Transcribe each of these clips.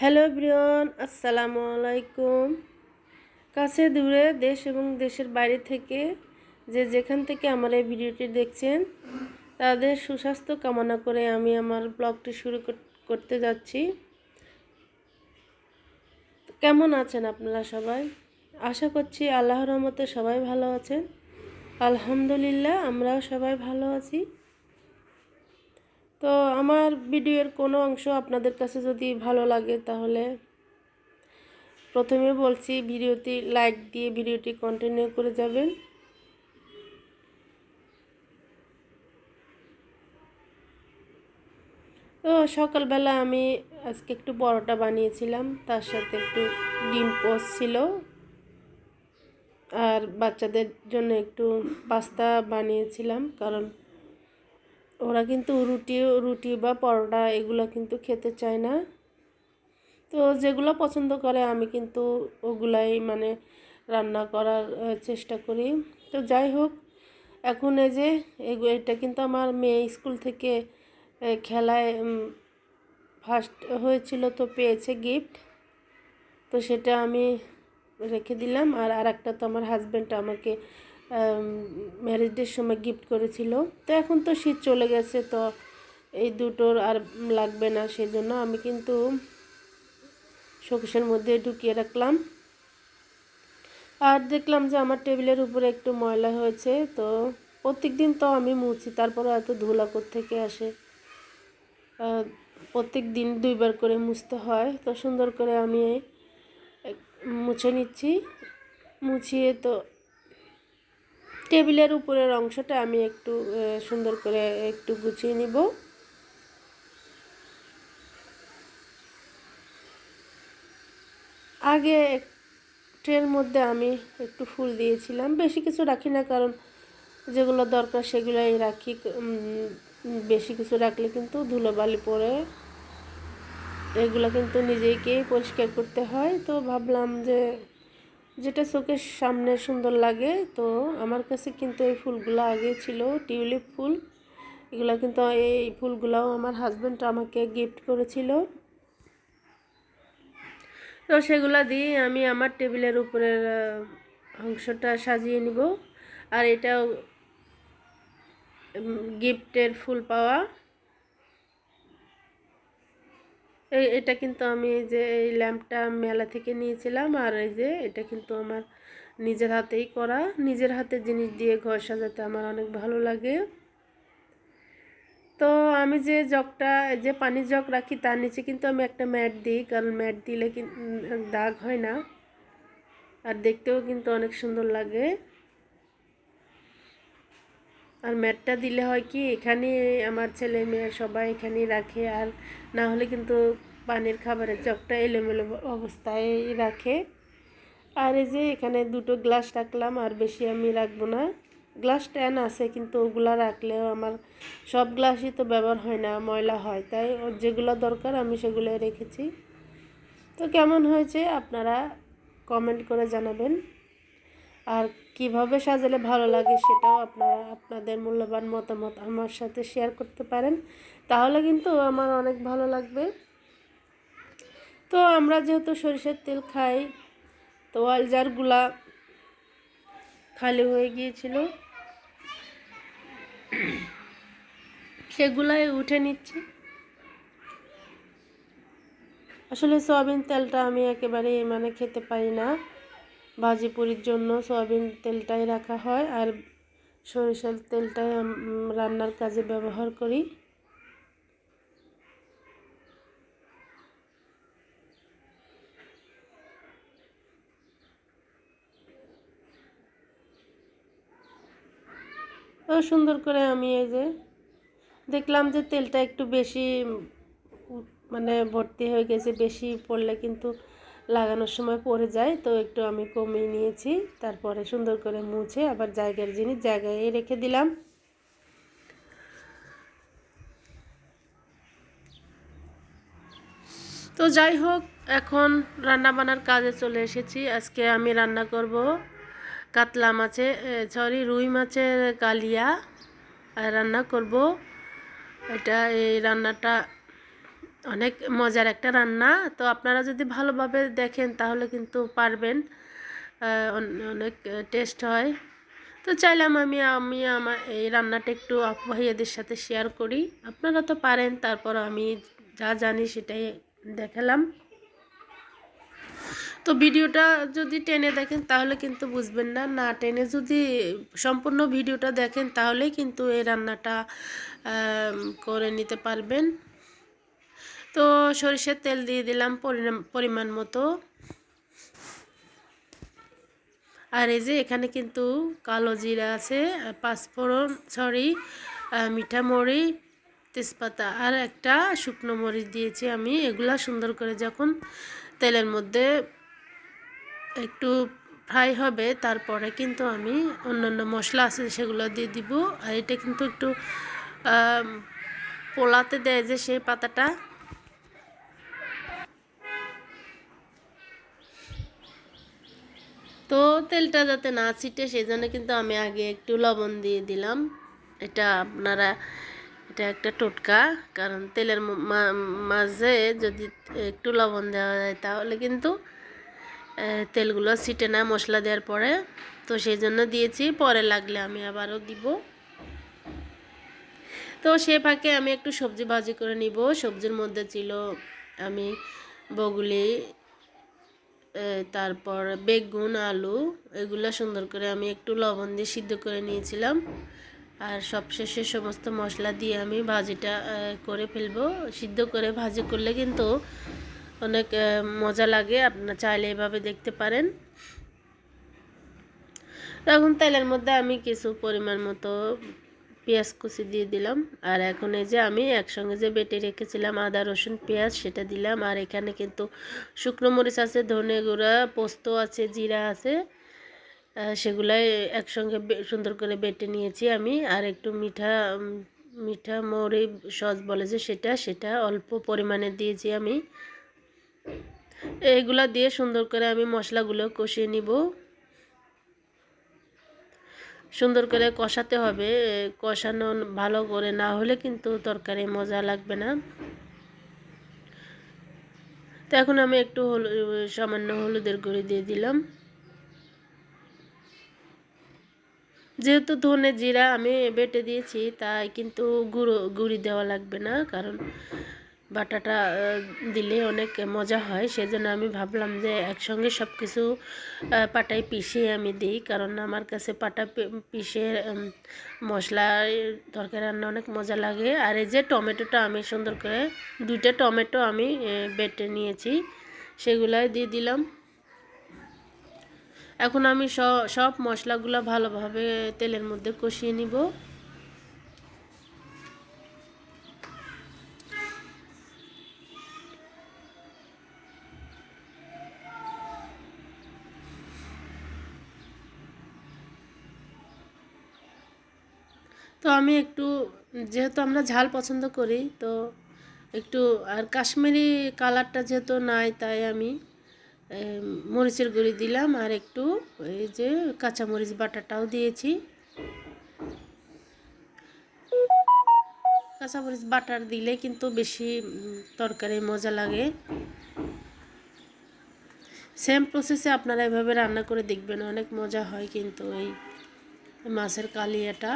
Hello Brian আসসালামু আলাইকুম। কাছে দূরে দেশ এবং দেশের বাইরে থেকে যে যেখান থেকে আমার এই ভিডিওটি দেখছেন, তাদের সুস্বাস্থ্য কামনা করে আমি আমার ব্লগটি শুরু করতে যাচ্ছি। কেমন আছেন আপনারা সবাই? আশা করছি আল্লাহর রহমতে সবাই ভালো আছেন। আলহামদুলিল্লাহ, আমরাও সবাই ভালো আছি। তো আমার ভিডিওর কোনো অংশ আপনাদের কাছে যদি ভালো লাগে তাহলে প্রথমে বলছি ভিডিওটি লাইক দিয়ে ভিডিওটি কন্টিনিউ করে যাবেন। তো সকালবেলা আমি আজকে একটু পরোটা বানিয়েছিলাম, তার সাথে একটু ডিম পোস্ট ছিল। আর বাচ্চাদের জন্য একটু পাস্তা বানিয়েছিলাম, কারণ ওরা কিন্তু রুটি রুটি বা পরোটা এগুলো কিন্তু খেতে চায় না। তো যেগুলো পছন্দ করে আমি কিন্তু ওগুলাই মানে রান্না করার চেষ্টা করি। তো যাই হোক, এখন এই যে এটা কিন্তু আমার মেয়ে স্কুল থেকে খেলায় ফার্স্ট হয়েছিল তো পেয়েছে গিফট তো সেটা আমি রেখে দিলাম। আর আর একটা তো আমার হাজব্যান্ড আমাকে ম্যারেজ ডের সময় গিফট করেছিল। তো এখন তো শীত চলে গেছে, তো এই দুটোর আর লাগবে না, সেজন্য আমি কিন্তু শোকেশের মধ্যে ঢুকিয়ে রাখলাম। আর দেখলাম যে আমার টেবিলের উপরে একটু ময়লা হয়েছে, তো প্রত্যেক দিন তো আমি মুছি, তারপরে এত ধুলা থেকে আসে? প্রত্যেক দিন দুইবার করে মুছতে হয়, তো সুন্দর করে আমি মুছে নিচ্ছি। মুছিয়ে তো টেবিলের উপরের অংশটা আমি একটু সুন্দর করে একটু গুছিয়ে নিব। আগে ট্রের মধ্যে আমি একটু ফুল দিয়েছিলাম। বেশি কিছু রাখি না, কারণ যেগুলো দরকার সেগুলোই রাখি। বেশি কিছু রাখলে কিন্তু ধুলোবালি পড়ে। এগুলো কিন্তু নিজেকেই পরিষ্কার করতে হয়। তো ভাবলাম যে যেটা চোখের সামনে সুন্দর লাগে, তো আমার কাছে কিন্তু এই ফুলগুলো আগে ছিল, টিউলিপ ফুল। এগুলো কিন্তু এই ফুলগুলাও আমার হাজব্যান্ড আমাকে গিফট করেছিল। তো সেগুলো দিয়ে আমি আমার টেবিলের উপরের অংশটা সাজিয়ে নিব। আর এটাও গিফটের ফুল পাওয়া। এই, এটা কিন্তু আমি এই যে এই ল্যাম্পটা মেলা থেকে নিয়েছিলাম আর এই যে এটা কিন্তু আমার নিজের হাতেই করা। নিজের হাতে জিনিস দিয়ে ঘর সাজাতে আমার অনেক ভালো লাগে। তো আমি যে জগটা, যে পানির জগ রাখি তার নিচে কিন্তু আমি একটা ম্যাট দিই, কারণ ম্যাট দিলে দাগ হয় না। আর দেখতেও কিন্তু অনেক সুন্দর লাগে। আর ম্যাটটা দিলে হয় কি, এখানে আমার ছেলে মেয়ে সবাই এখানেই রাখে। আর না হলে কিন্তু পানির খাবারের জগটা এলোমেলো অবস্থায় রাখে। আর এই যে এখানে দুটো গ্লাস রাখলাম, আর বেশি আমি রাখব না। গ্লাস ট্যান আছে, কিন্তু ওগুলো রাখলেও আমার সব গ্লাসই তো ব্যবহার হয় না, ময়লা হয়। তাই যেগুলো দরকার আমি সেগুলো রেখেছি। তো কেমন হয়েছে আপনারা কমেন্ট করে জানাবেন। আর কীভাবে সাজালে ভালো লাগে সেটাও আপনারা আপনাদের মূল্যবান মতামত আমার সাথে শেয়ার করতে পারেন। তাহলে কিন্তু আমার অনেক ভালো লাগবে। তো আমরা যেহেতু সরিষার তেল খাই, তো অয়েল জারগুলা খালি হয়ে গিয়েছিল। সেগুলাই উঠে নিচ্ছি। আসলে সয়াবিন তেলটা আমি একেবারে মানে খেতে পারি না। ভাজি পুরির জন্য সয়াবিন তেলটাই রাখা হয় আর সরিষার তেলটাই রান্নার কাজে ব্যবহার করি। সুন্দর করে আমি এই যে দেখলাম যে তেলটা একটু বেশি মানে ভর্তি হয়ে গেছে, বেশি পড়লে কিন্তু লাগানোর সময় পড়ে যায়, তো একটু আমি কমিয়ে নিয়েছি, তারপরে সুন্দর করে মুছে আবার জায়গার জিনিস জায়গায় রেখে দিলাম। তো যাই হোক, এখন রান্না বান্নার কাজে চলে এসেছি। আজকে আমি রান্না করব কাতলা মাছে সরি রুই মাছের কালিয়া, আর রান্না করব এটা, এই রান্নাটা অনেক মজার একটা রান্না। তো আপনারা যদি ভালোভাবে দেখেন তাহলে কিন্তু পারবেন। অনেক টেস্ট হয়। তো চাইলাম আমি আমি আমার এই রান্নাটা একটু আপু ভাইয়াদের সাথে শেয়ার করি। আপনারা তো পারেন, তারপর আমি যা জানি সেটাই দেখালাম। তো ভিডিওটা যদি টেনে দেখেন তাহলে কিন্তু বুঝবেন না। না টেনে যদি সম্পূর্ণ ভিডিওটা দেখেন তাহলেই কিন্তু এই রান্নাটা করে নিতে পারবেন। তো সরিষার তেল দিয়ে দিলাম পরিমাণ মতো। আর এই যে এখানে কিন্তু কালো জিরা আছে পাঁচফোড়ন, সরি মিঠা মরি তেজপাতা, আর একটা শুকনো মরিচ দিয়েছি আমি। এগুলা সুন্দর করে যখন তেলের মধ্যে একটু ফ্রাই হবে, তারপরে কিন্তু আমি অন্যান্য মশলা আছে সেগুলো দিয়ে দিব। আর এটা কিন্তু একটু পোলাতে দেয় যে সেই পাতাটা তো তেলটা যাতে না ছিটে সেই জন্য কিন্তু আমি আগে একটু লবণ দিয়ে দিলাম। এটা আপনারা, এটা একটা টোটকা, কারণ তেলের মাঝে যদি একটু লবণ দেওয়া যায়, তাহলে কিন্তু তেলগুলো ছিটে না মশলা দেওয়ার পরে। তো সেই জন্য দিয়েছি, পরে লাগলে আমি আবারও দিব। তো সে ফাঁকে আমি একটু সবজি ভাজি করে নিব। সবজির মধ্যে ছিল আমি বগুলি তারপর বেগুন, আলু, এগুলো সুন্দর করে আমি একটু লবণ দিয়ে সিদ্ধ করে নিয়েছিলাম। আর সবশেষে সমস্ত মশলা দিয়ে আমি ভাজিটা করে ফেলব। সিদ্ধ করে ভাজি করলে কিন্তু অনেক মজা লাগে। আপনার চাইলে এভাবে দেখতে পারেন। এখন তেলের মধ্যে আমি কিছু পরিমাণ মতো পেঁয়াজ কুচি দিয়ে দিলাম। আর এখন এই যে আমি একসঙ্গে যে বেটে রেখেছিলাম আদা, রসুন, পেঁয়াজ, সেটা দিলাম। আর এখানে কিন্তু শুকনো মরিচ আছে, ধনে গুঁড়া, পোস্ত আছে, জিরা আছে সেগুলাই একসঙ্গে সুন্দর করে বেটে নিয়েছি আমি। আর একটু মিঠা মিঠা মরি সস বলে যে সেটা সেটা অল্প পরিমাণে দিয়েছি আমি। এইগুলা দিয়ে সুন্দর করে আমি মশলাগুলো কষিয়ে নিব। সুন্দর করে কষাতে হবে, কষানো ভালো করে না হলে কিন্তু তরকারি মজা লাগবে না। তো এখন আমি একটু সামান্য হলুদের গুঁড়ি দিয়ে দিলাম। যেহেতু ধনে জিরা আমি বেটে দিয়েছি, তাই কিন্তু গুঁড়ো, গুঁড়ি দেওয়া লাগবে না, কারণ বাটাটা দিলে অনেক মজা হয়। সেজন্য আমি ভাবলাম যে একসঙ্গে সব কিছু পাটায় পিষিয়ে আমি দিই। কারণ আমার কাছে পাটা পিষে মশলা তরকারি রান্না অনেক মজা লাগে। আর এই যে টমেটোটা আমি সুন্দর করে, দুইটা টমেটো আমি বেটে নিয়েছি। সেগুলাই দিয়ে দিলাম। এখন আমি সব মশলাগুলো ভালোভাবে তেলের মধ্যে কষিয়ে নিব। তো আমি একটু, যেহেতু আমরা ঝাল পছন্দ করি, তো একটু, আর কাশ্মীরি কালারটা যেহেতু নাই, তাই আমি মরিচের গুঁড়ি দিলাম, আর একটু এই যে কাঁচামরিচ বাটাটাও দিয়েছি। কাঁচামরিচ বাটার দিলে কিন্তু বেশি তরকারি মজা লাগে। সেম প্রসেসে আপনারা এভাবে রান্না করে দেখবেন, অনেক মজা হয় কিন্তু এই মাছের কালিয়াটা।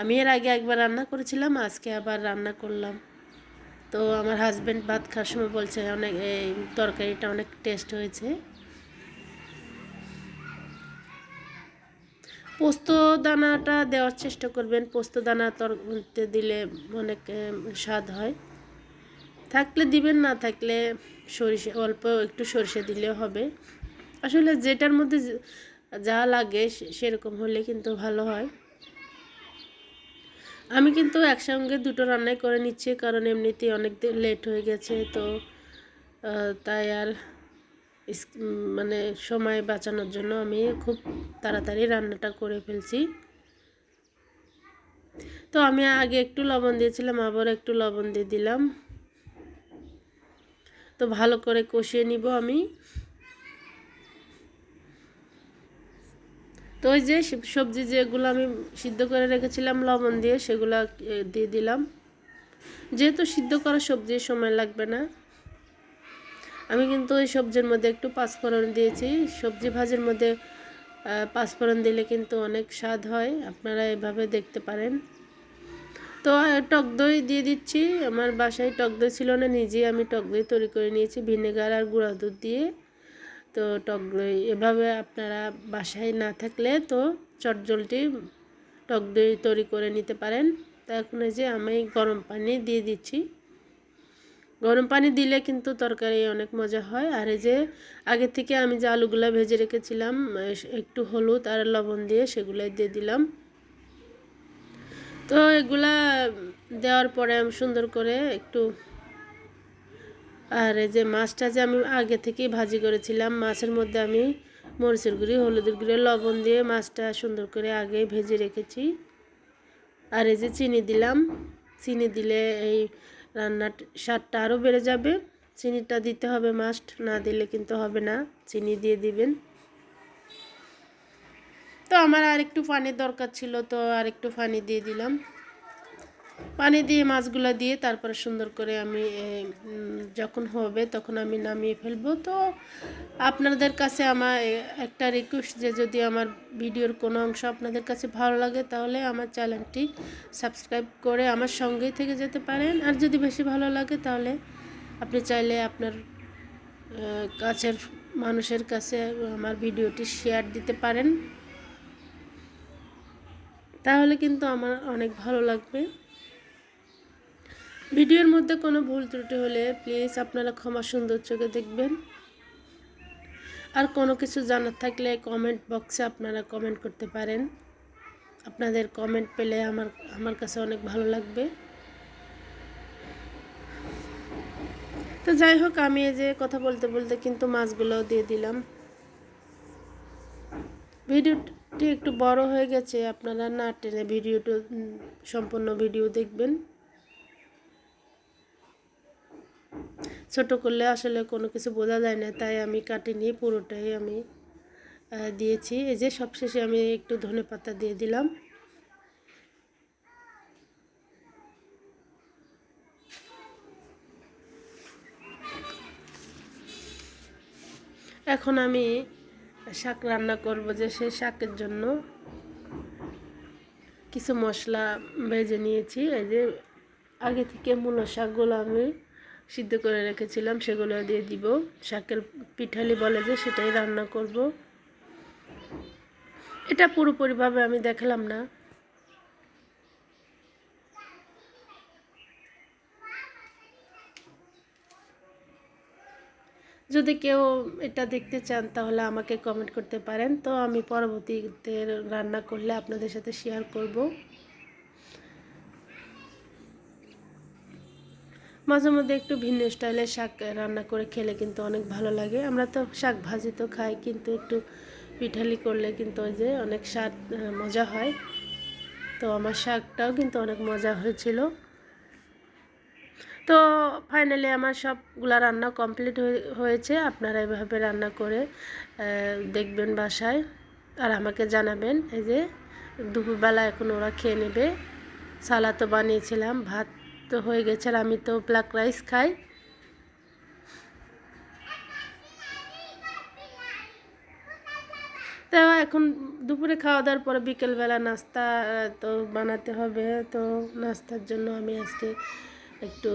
আমি এর আগে একবার রান্না করেছিলাম, আজকে আবার রান্না করলাম। তো আমার হাজব্যান্ড ভাত খাওয়ার সময় বলছে, অনেক এই তরকারিটা অনেক টেস্ট হয়েছে। পোস্ত দানাটা দেওয়ার চেষ্টা করবেন, পোস্ত দানা তরকারিতে দিলে অনেক স্বাদ হয়। থাকলে দিবেন, না থাকলে সরিষা, অল্প একটু সরিষা দিলেও হবে। আসলে যেটার মধ্যে যা লাগে সেরকম হলে কিন্তু ভালো হয়। আমি কিন্তু একসঙ্গে দুটো রান্নাই করে নিচ্ছি, কারণ এমনিতেই অনেক লেট হয়ে গেছে, তো তাই আর মানে সময় বাঁচানোর জন্য আমি খুব তাড়াতাড়ি রান্নাটা করে ফেলছি। তো আমি আগে একটু লবণ দিয়েছিলাম, আবার একটু লবণ দিয়ে দিলাম। তো ভালো করে কষিয়ে নিব আমি। তো ওই যে সবজি যেগুলো আমি সিদ্ধ করে রেখেছিলাম, লবণ দিয়ে সেগুলো দিয়ে দিলাম। যেহেতু সিদ্ধ করা সবজির সময় লাগবে না, আমি কিন্তু ওই সবজির মধ্যে একটু পাঁচফোড়ন দিয়েছি। সবজি ভাজির মধ্যে পাঁচফোড়ন দিলে কিন্তু অনেক স্বাদ হয়, আপনারা এভাবে দেখতে পারেন। তো টক দই দিয়ে দিচ্ছি। আমার বাসায় টক দই ছিল না নিজেই আমি টক দই তৈরি করে নিয়েছি, ভিনেগার আর গুঁড়া দুধ দিয়ে। তো টক দই এভাবে আপনারা বাসায় না থাকলে তো চটজলটি টক দই তৈরি করে নিতে পারেন। তা এখন যে আমি গরম পানি দিয়ে দিচ্ছি। গরম পানি দিলে কিন্তু তরকারি অনেক মজা হয়। আর এই যে আগে থেকে আমি যে আলুগুলো ভেজে রেখেছিলাম একটু হলুদ আর লবণ দিয়ে সেগুলো দিয়ে দিলাম। তো এগুলা দেওয়ার পরে আমি সুন্দর করে একটু আর এই যে মাছটা যে আমি আগে থেকেই ভাজি করেছিলাম, মাছের মধ্যে আমি মরিচের গুঁড়ি, হলুদের গুঁড়ি, লবণ দিয়ে মাছটা সুন্দর করে আগে ভেজে রেখেছি। আর এই যে চিনি দিলাম, চিনি দিলে এই রান্নার স্বাদটা আরও বেড়ে যাবে। চিনিটা দিতে হবে মাস্ট না দিলে কিন্তু হবে না, চিনি দিয়ে দিবেন। তো আমার আর একটু পানির দরকার ছিল, তো আর একটু পানি দিয়ে দিলাম। পানি দিয়ে মাছগুলো দিয়ে তারপরে সুন্দর করে আমি যখন হবে তখন আমি নামিয়ে ফেলব। তো আপনাদের কাছে আমার একটা রিকোয়েস্ট যে যদি আমার ভিডিওর কোনো অংশ আপনাদের কাছে ভালো লাগে তাহলে আমার চ্যানেলটি সাবস্ক্রাইব করে আমার সঙ্গেই থেকে যেতে পারেন। আর যদি বেশি ভালো লাগে তাহলে আপনি চাইলে আপনার কাছের মানুষের কাছে আমার ভিডিওটি শেয়ার দিতে পারেন। তাহলে কিন্তু আমার অনেক ভালো লাগবে। ভিডিওর মধ্যে কোনো ভুল ত্রুটি হলে প্লিজ আপনারা ক্ষমা সুন্দর চোখে দেখবেন। আর কোনো কিছু জানার থাকলে কমেন্ট বক্সে আপনারা কমেন্ট করতে পারেন। আপনাদের কমেন্ট পেলে আমার আমার কাছে অনেক ভালো লাগবে। তো যাই হোক, আমি এই যে কথা বলতে বলতে কিন্তু মাছগুলোও দিয়ে দিলাম। ভিডিওটি একটু বড় হয়ে গেছে, আপনারা না টেনে ভিডিওটা সম্পূর্ণ ভিডিও দেখবেন। ছোট করলে আসলে কোনো কিছু বোঝা যায় না, তাই আমি কাটিনি পুরোটাই আমি দিয়েছি। এই যে সবশেষে আমি একটু ধনে পাতা দিয়ে দিলাম। এখন আমি শাক রান্না করব যে সেই শাকের জন্য। কিছু মশলা ভেজে নিয়েছি। এই যে আগে থেকে মূলো শাকগুলো আমি সিদ্ধ করে রেখেছিলাম, সেগুলো দিয়ে দিব। শাকের পিঠালি বলে যে সেটাই রান্না করব। এটা পুরোপুরিভাবে আমি দেখালাম না। যদি কেউ এটা দেখতে চান, তাহলে আমাকে কমেন্ট করতে পারেন। তো আমি পরবর্তীতে রান্না করলে আপনাদের সাথে শেয়ার করব। মাঝে মধ্যে একটু ভিন্ন স্টাইলের শাক রান্না করে খেলে কিন্তু অনেক ভালো লাগে। আমরা তো শাক ভাজি তো খাই, কিন্তু একটু পিঠালি করলে কিন্তু ওই যে অনেক স্বাদ মজা হয়। তো আমার শাকটাও কিন্তু অনেক মজা হয়েছিল। তো ফাইনালি আমার সবগুলা রান্না কমপ্লিট হয়েছে। আপনারা এভাবে রান্না করে দেখবেন বাসায়। আর আমাকে জানাবেন, এই যে দুপুরবেলা এখন ওরা খেয়ে নেবে। সালাদ তো বানিয়েছিলাম, ভাত তো হয়ে গেছে আর আমি তো ব্ল্যাক রাইস খাই। তো এখন দুপুরে খাওয়া দাওয়ার পরে বিকেলবেলা নাস্তা তো বানাতে হবে। তো নাস্তার জন্য আমি আজকে একটু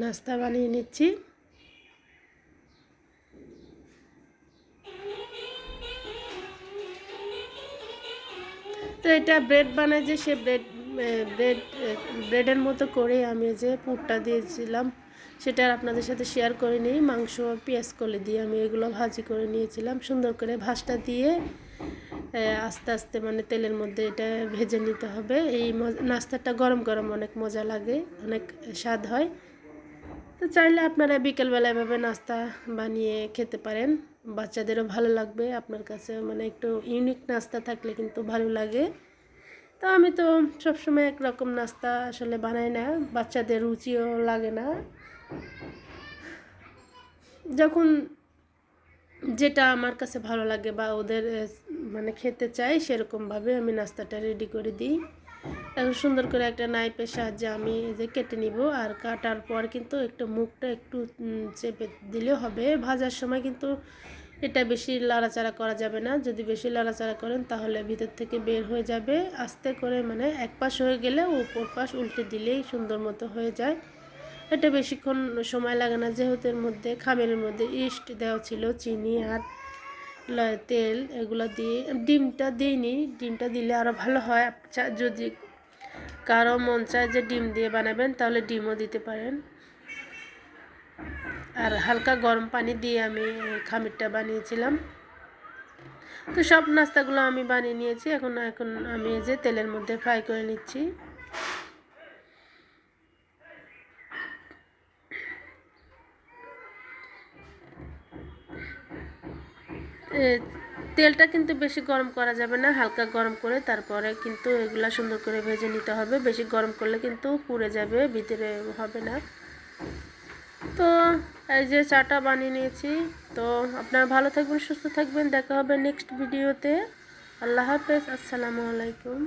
নাস্তা বানিয়ে নিচ্ছি। তো এটা ব্রেড বানায় যে, সে ব্রেড ব্রেড ব্রেডের মতো করে আমি যে পুরটা দিয়েছিলাম, সেটা আপনাদের সাথে শেয়ার করে নিই। মাংস, পেঁয়াজ, কলে দিয়ে আমি এগুলো ভাজি করে নিয়েছিলাম। সুন্দর করে ভাজটা দিয়ে আস্তে আস্তে মানে তেলের মধ্যে এটা ভেজে নিতে হবে। এই নাস্তাটা গরম গরম অনেক মজা লাগে, অনেক স্বাদ হয়। তো চাইলে আপনারা বিকেলবেলা এভাবে নাস্তা বানিয়ে খেতে পারেন। বাচ্চাদেরও ভালো লাগবে। আপনার কাছে মানে একটু ইউনিক নাস্তা থাকলে কিন্তু ভালো লাগে। তো আমি তো সবসময় একরকম নাস্তা আসলে বানাই না, বাচ্চাদের রুচিও লাগে না। যখন যেটা আমার কাছে ভালো লাগে বা ওদের মানে খেতে চাই সেরকমভাবে আমি নাস্তাটা রেডি করে দিই। এখন সুন্দর করে একটা নাইফের সাহায্যে আমি যে কেটে নিব আর কাটার পর কিন্তু একটু মুখটা একটু চেপে দিলেও হবে। ভাজার সময় কিন্তু এটা বেশি লাড়াচাড়া করা যাবে না। যদি বেশি লাড়াচাড়া করেন, তাহলে ভিতর থেকে বের হয়ে যাবে। আস্তে করে মানে এক পাশ হয়ে গেলে উপর পাশ উল্টে দিলেই সুন্দর মতো হয়ে যায়। এটা বেশিক্ষণ সময় লাগে না। যেহেতু এর মধ্যে খামের মধ্যে ইস্ট দেওয়া ছিল, চিনি আর তেল এগুলো দিয়ে। ডিমটা দিইনি। ডিমটা দিলে আরও ভালো হয়। আপ- যদি কারও মন চায় যে ডিম দিয়ে বানাবেন, তাহলে ডিমও দিতে পারেন। আর হালকা গরম পানি দিয়ে আমি খামিরটা বানিয়েছিলাম। তো সব নাস্তাগুলো আমি বানিয়ে নিয়েছি। এখন এখন আমি যে তেলের মধ্যে ফ্রাই করে নিচ্ছি। তেলটা কিন্তু বেশি গরম করা যাবে না, হালকা গরম করে তারপরে কিন্তু এগুলা সুন্দর করে ভেজে নিতে হবে। বেশি গরম করলে কিন্তু পুড়ে যাবে, ভিতরে হবে না। তো এই যে চাটা বানিয়ে নিয়েছি। তো আপনারা ভালো থাকবেন, সুস্থ থাকবেন। দেখা হবে নেক্সট ভিডিওতে আল্লাহ হাফেজ, আসসালামু আলাইকুম।